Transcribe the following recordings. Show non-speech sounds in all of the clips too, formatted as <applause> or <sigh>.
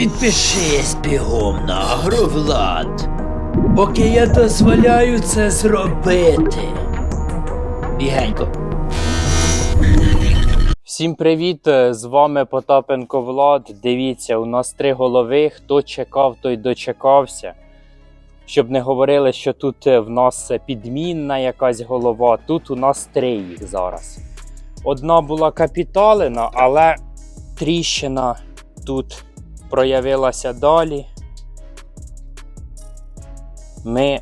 Підпишись бігом на Агровлад, поки я дозволяю це зробити. Бігенько. Всім привіт! е, З вами Потапенко Влад. Дивіться, у нас три голови. Хто чекав, той дочекався. Щоб не говорили, що тут е, в нас е, підмінна якась голова. Тут у нас три їх зараз. Одна була капіталина, але тріщина тут проявилася далі. Ми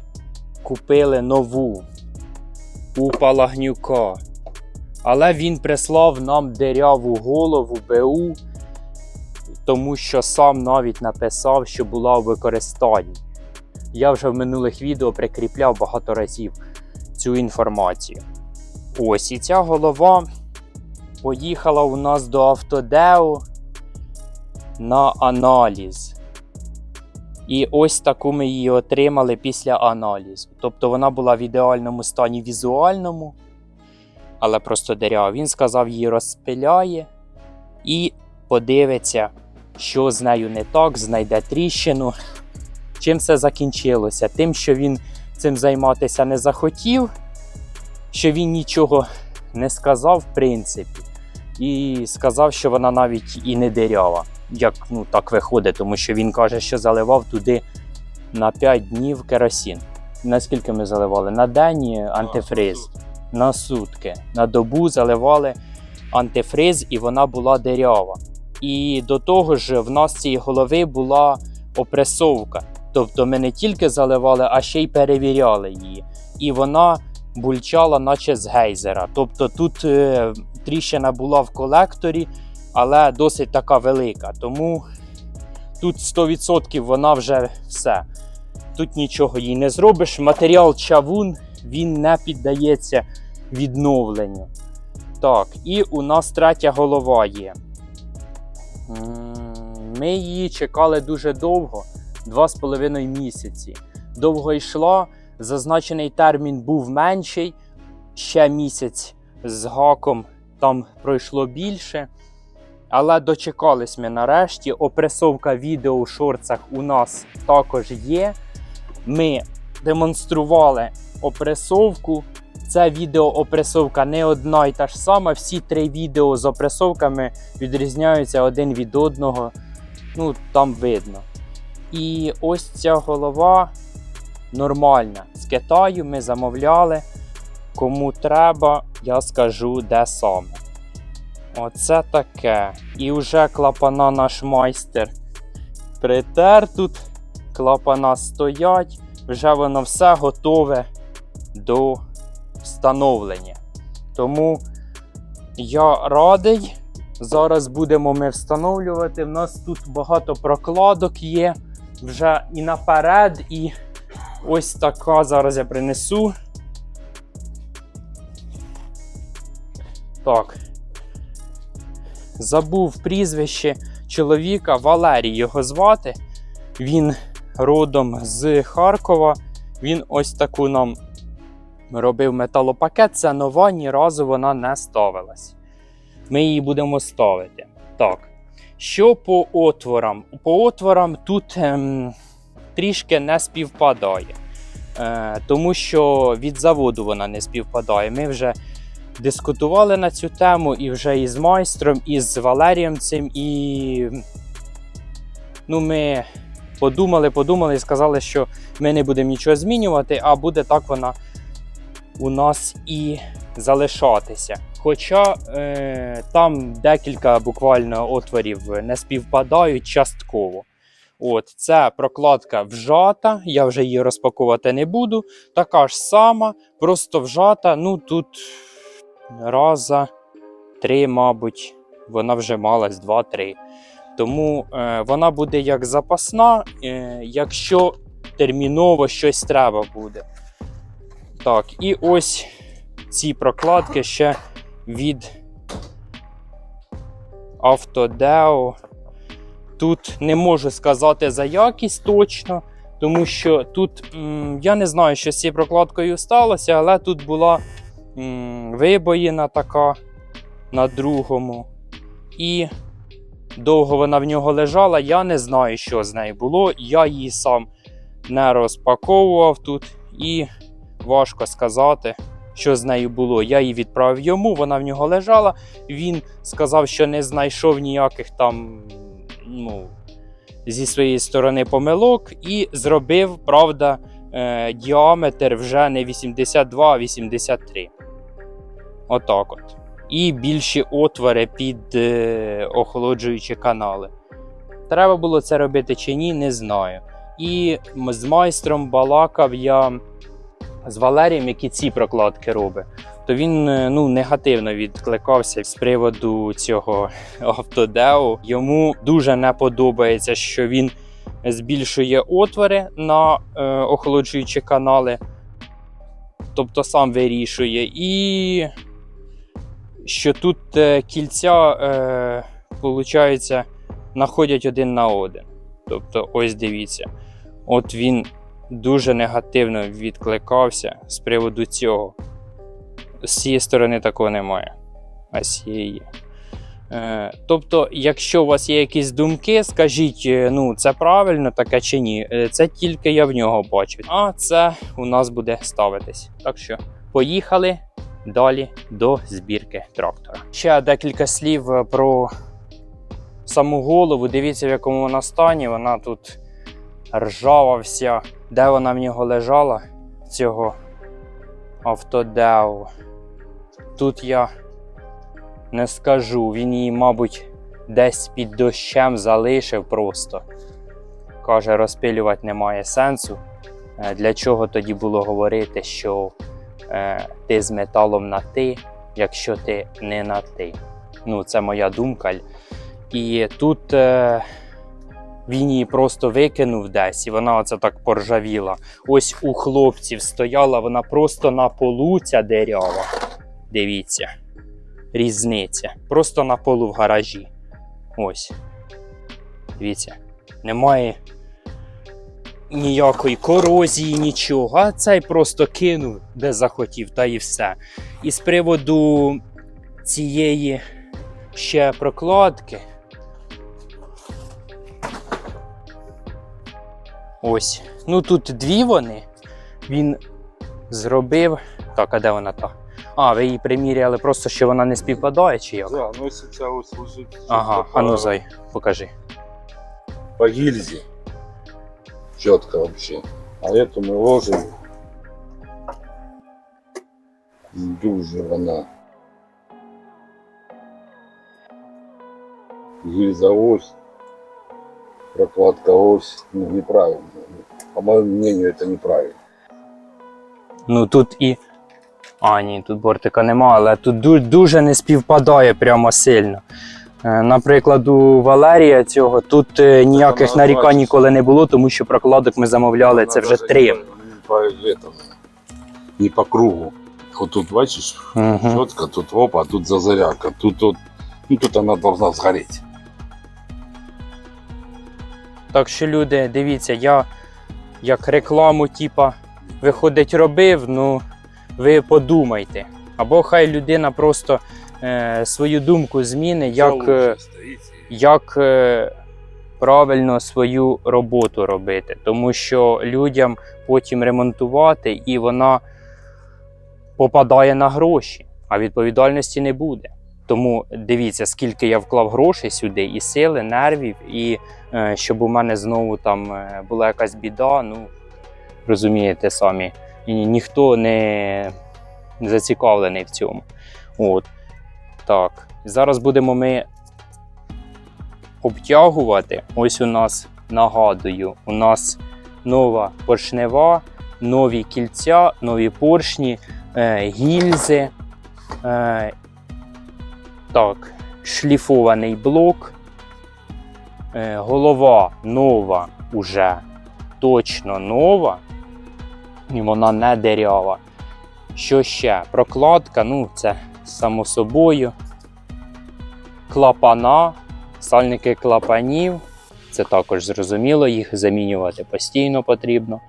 купили нову у Палагнюка. Але він прислав нам деряву голову БУ, тому що сам навіть написав, що була у використанні. Я вже в минулих відео прикріпляв багато разів цю інформацію. Ось і ця голова поїхала у нас до Автодео на аналіз. І ось таку ми її отримали після аналізу. Тобто вона була в ідеальному стані візуальному але просто дерева. Він сказав, її розпиляє і подивиться, що з нею не так, знайде тріщину. Чим все закінчилося? Тим, що він цим займатися не захотів, що він нічого не сказав, в принципі, і сказав, що вона навіть і не дерява. Як ну, так виходить, тому що він каже, що заливав туди на 5 днів керосин. Наскільки ми заливали? На день антифриз на сутки. На добу заливали антифриз, і вона була дерява. І до того ж, в нас цієї голови була опресовка. Тобто ми не тільки заливали, а ще й перевіряли її. І вона бульчала, наче з гейзера. Тобто тут е, тріщина була в колекторі, але досить така велика. Тому тут 100% вона вже все. Тут нічого їй не зробиш. Матеріал чавун він не піддається відновленню. Так, і у нас третя голова є. Ми її чекали дуже довго, 2,5 місяці. Довго йшла, зазначений термін був менший, ще місяць з гаком там пройшло більше. Але дочекались ми нарешті. Опресовка відео у шорцах у нас також є. Ми демонстрували опресовку. Це відеоопресовка не одна і та ж сама. Всі три відео з опресовками відрізняються один від одного. Ну, там видно. І ось ця голова нормальна. З Китаю ми замовляли. Кому треба, я скажу, де саме. Оце таке. І вже клапана наш майстер притер тут. Клапана стоять, вже воно все готове до встановлення. Тому я радий. Зараз будемо ми встановлювати. У нас тут багато прокладок є вже і наперед, і ось така. Зараз я принесу. Так. Забув прізвище чоловіка Валерій його звати. Він родом з Харкова. Він ось таку нам робив металопакет. Це нова, ні разу вона не ставилась. Ми її будемо ставити. Так. Що по отворам? По отворам тут ем, трішки не співпадає. Е, тому що від заводу вона не співпадає. Ми вже дискутували на цю тему і вже із майстром, і з Валерієм цим, і ну, ми подумали, подумали і сказали, що ми не будемо нічого змінювати, а буде так вона у нас і залишатися. Хоча е, там декілька буквально отворів не співпадають частково. От, Це прокладка вжата, я вже її розпакувати не буду. Така ж сама, просто вжата. Ну тут раза три, мабуть, вона вже малась два-три. Тому е, вона буде як запасна, е, якщо терміново щось треба буде. Так, і ось ці прокладки ще від Автодео. Тут не можу сказати за якість точно, тому що тут м, я не знаю, що з цією прокладкою сталося, але тут була м, вибоїна така на другому. І довго вона в нього лежала, я не знаю, що з нею було. Я її сам не розпаковував тут і важко сказати, що з нею було. Я її відправив йому, вона в нього лежала. Він сказав, що не знайшов ніяких там ну, зі своєї сторони помилок, і зробив, правда, е, діаметр вже не 82, а 83. Отак от. І більші отвори під е, охолоджуючі канали. Треба було це робити чи ні, не знаю. І з майстром балакав я з Валерієм, який ці прокладки робить. То він е, ну, негативно відкликався з приводу цього автодео. Йому дуже не подобається, що він збільшує отвори на е, охолоджуючі канали, тобто сам вирішує. І що тут е, кільця, е, виходить, находять один на один. Тобто, ось дивіться, от він дуже негативно відкликався з приводу цього. З цієї сторони такого немає. А з цієї. Е, тобто, якщо у вас є якісь думки, скажіть, е, ну це правильно таке чи ні. Е, Це тільки я в нього бачу. А це у нас буде ставитись. Так що, поїхали далі до збірки трактора. Ще декілька слів про саму голову. Дивіться, в якому вона стані. Вона тут ржава вся. Де вона в нього лежала? Цього автодео. Тут я не скажу. Він її, мабуть, десь під дощем залишив просто. Каже, розпилювати немає сенсу. Е, Для чого тоді було говорити, що е, ти з металом на ти, якщо ти не на ти. Ну, це моя думка. І тут е, він її просто викинув десь, і вона оце так поржавіла. Ось у хлопців стояла вона просто на полу ця дерева. Дивіться, різниця. Просто на полу в гаражі. Ось. Дивіться, немає ніякої корозії, нічого. А цей просто кинув, де захотів, та і все. І з приводу цієї ще прокладки. Ось. Ну тут дві вони. Він зробив. Так, а де вона та? А, ви її приміряли просто, що вона не співпадає, чи як? Да, ну если тебя вот лежит Ага, а ну зай, покажи. по гильзе, четко вообще. А эту мы ложим. Дуже вона. Гильза ось. Прокладка ось. Ну, неправильно. По моему мнению, это неправильно. Ну тут і. А, ні, тут бортика нема, але тут ду- дуже не співпадає прямо сильно. Е, Наприклад, у Валерія цього тут е, ніяких нарікань ніколи не було, тому що прокладок ми замовляли це вже три. Не по, кругу. Вот тут, бачишь, Угу. четко, тут опа, тут зазарядка, тут, тут, ну тут она должна сгореть. Так що, люди, дивіться, я як рекламу, типа, виходить, робив, ну ви подумайте. Або хай людина просто е, свою думку зміни, як. Е, як е, правильно свою роботу робити, тому що людям потім ремонтувати і вона попадає на гроші, а відповідальності не буде. Тому дивіться, скільки я вклав грошей сюди, і сили, нервів, і е, щоб у мене знову там е, була якась біда. Ну розумієте самі, і ніхто не зацікавлений в цьому. От так, зараз будемо ми обтягувати. Ось у нас нагадую, у нас нова поршнева, нові кільця, нові поршні, е, гільзи. Е, так, шліфований блок. Е, голова нова уже точно нова. І вона не дерява. Що ще? Прокладка, ну це само собою. Клапана, сальники клапанів. Це також зрозуміло, їх замінювати постійно потрібно.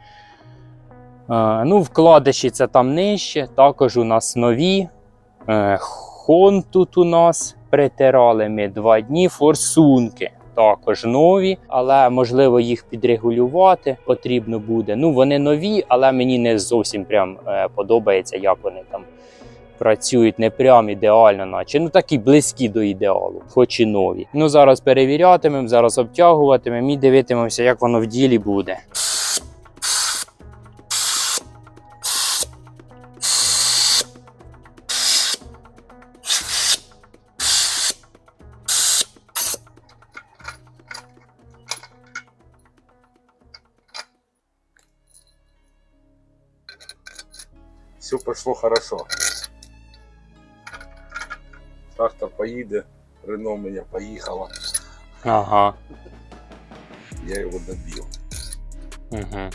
Е, ну, вкладиші це там нижче. Також у нас нові. Хон тут у нас. Притирали ми два дні форсунки. Також нові, але можливо їх підрегулювати потрібно буде. Ну вони нові, але мені не зовсім прям е, подобається, як вони там працюють. Не прям ідеально, наче ну такі близькі до ідеалу, хоч і нові. Ну зараз перевірятимемо, зараз обтягуватимемо і дивитимемося, як воно в ділі буде. Все пошло хорошо. Трактор поїде, Рено у меня поїхало, Ага. я його добив. Угу.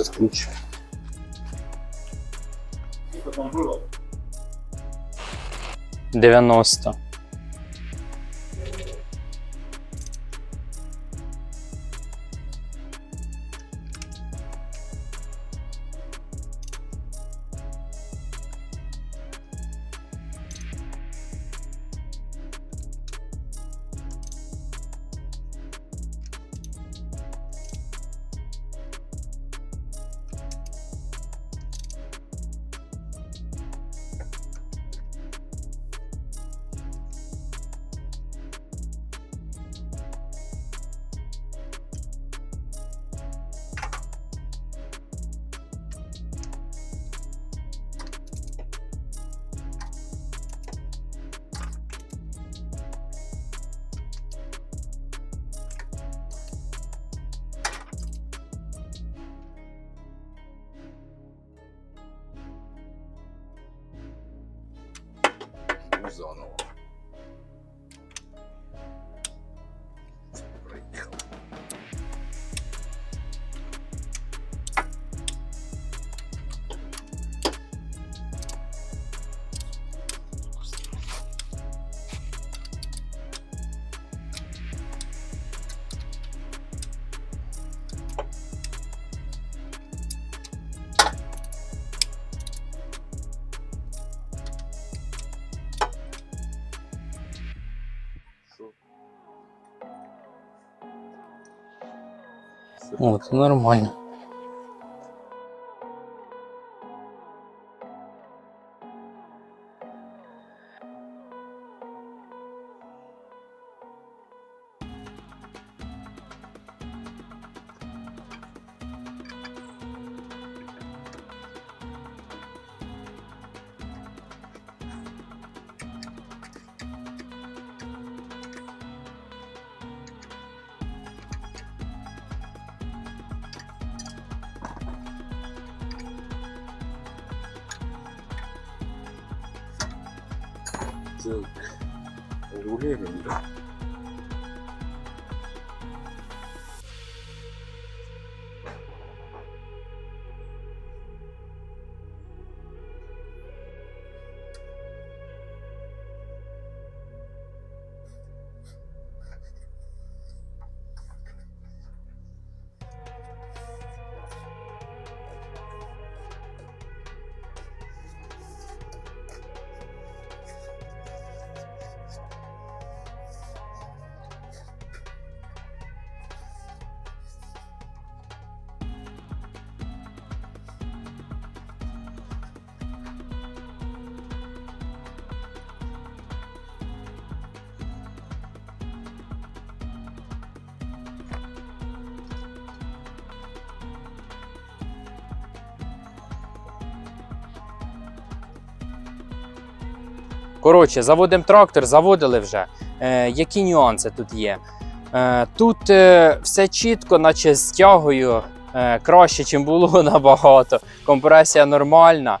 Где этот ключ? Вот нормально. О, це нормально. Це регулюємо, да? Коротше, заводимо трактор, заводили вже. Е, які нюанси тут є? Е, тут е, все чітко, наче з тягою е, краще, ніж було <laughs> набагато. Компресія нормальна.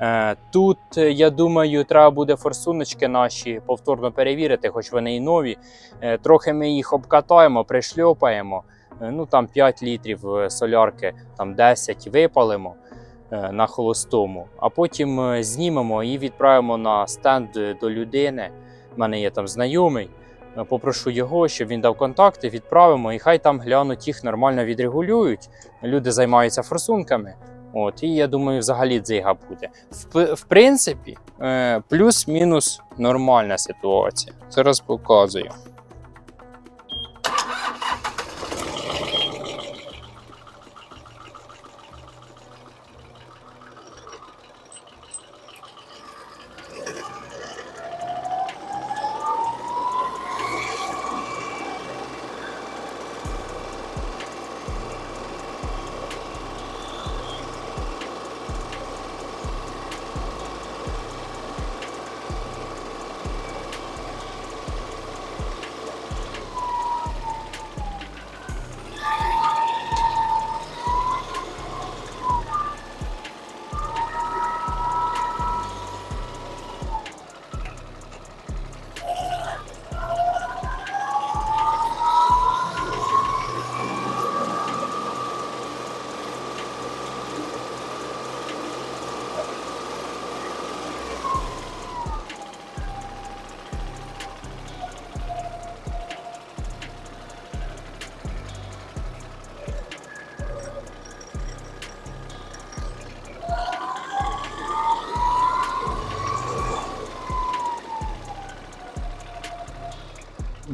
Е, тут, е, я думаю, треба буде форсуночки наші повторно перевірити, хоч вони і нові. Е, трохи ми їх обкатаємо, пришльопаємо. Е, ну там 5 літрів е, солярки, там 10 випалимо на холостому, а потім е, знімемо і відправимо на стенд е, до людини. У мене є там знайомий. Е, Попрошу його, щоб він дав контакти, відправимо, і хай там глянуть їх нормально відрегулюють. Люди займаються форсунками. От, і я думаю, взагалі дзига буде. В, в принципі, е, плюс-мінус нормальна ситуація. Зараз показую.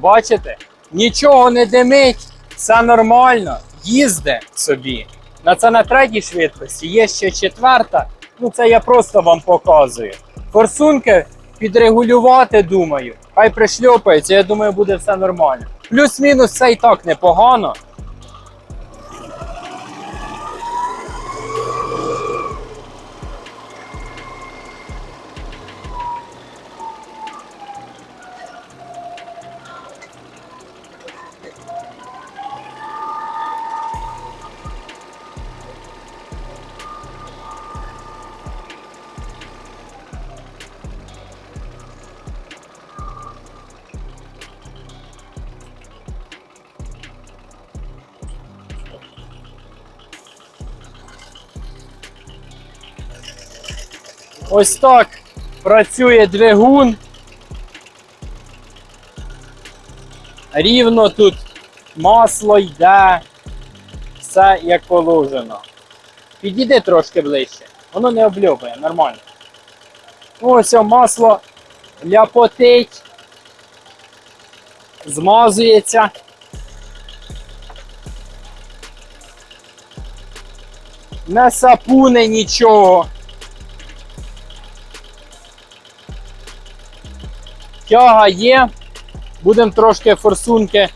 Бачите, нічого не димить, все нормально, їзде собі. На це на третій швидкості, є ще четверта. Ну це я просто вам показую. Форсунки підрегулювати, думаю. Хай пришльопається, я думаю, буде все нормально. Плюс-мінус це і так непогано. Ось так працює двигун. Рівно тут масло йде. Все як положено. Підійди трошки ближче. Воно не обльопає, нормально. Ось масло ляпотить. Змазується. Не сапуне нічого. Тяга є. Будемо трошки форсунки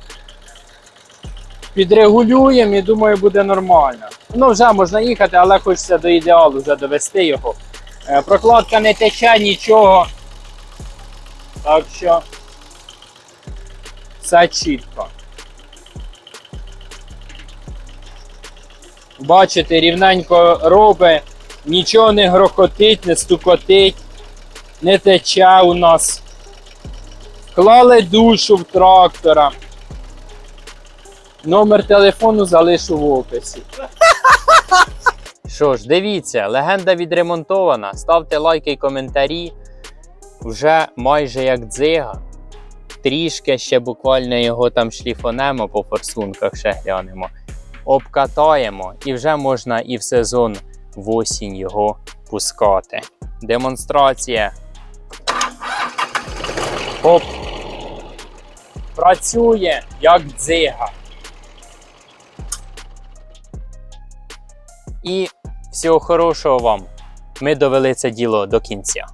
підрегулюємо і думаю, буде нормально. Ну, вже можна їхати, але хочеться до ідеалу вже довести його. Е, Прокладка не тече нічого. Так що все чітко. Бачите, рівненько робить, нічого не грохотить, не стукотить, не тече у нас. Клали душу в трактора. Номер телефону залишу в описі. Що ж, дивіться, легенда відремонтована. Ставте лайки і коментарі. Вже майже як дзига. Трішки ще буквально його там шліфонемо по форсунках, ще глянемо. Обкатаємо і вже можна і в сезон в осінь його пускати. Демонстрація. Оп. Працює як дзига. І всього хорошого вам. Ми довели це діло до кінця.